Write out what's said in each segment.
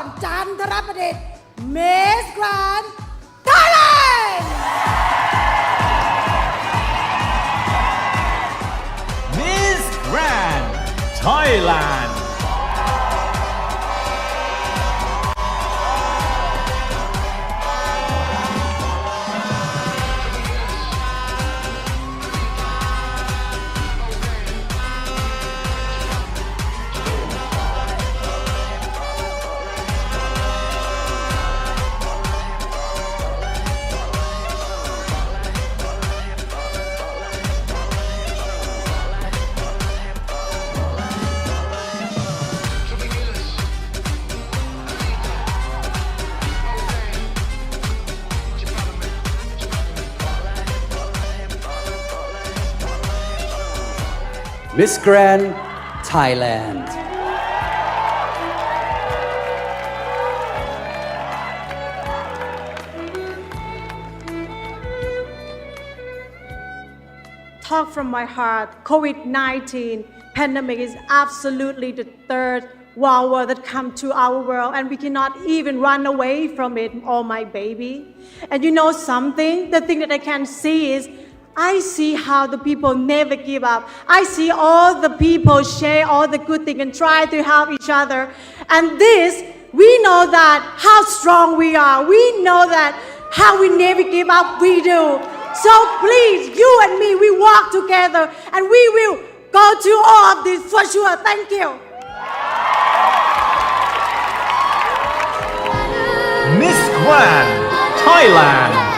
รจันทรประดิษฐ์เมสกรานไทยแลนด์ Miss Grand Thailand Miss Grand Thailand. Talk from my heart COVID-19 pandemic is absolutely the third world war that come to our world and we cannot even run away from it oh my baby. And you know something? The thing that I can see is I see how the people never give up. I see all the people share all the good things and try to help each other. And this, we know that how strong we are. We know that how we never give up, we do. So please, you and me, we walk together and we will go through all of this for sure. Thank you. Miss Grand Thailand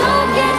don't get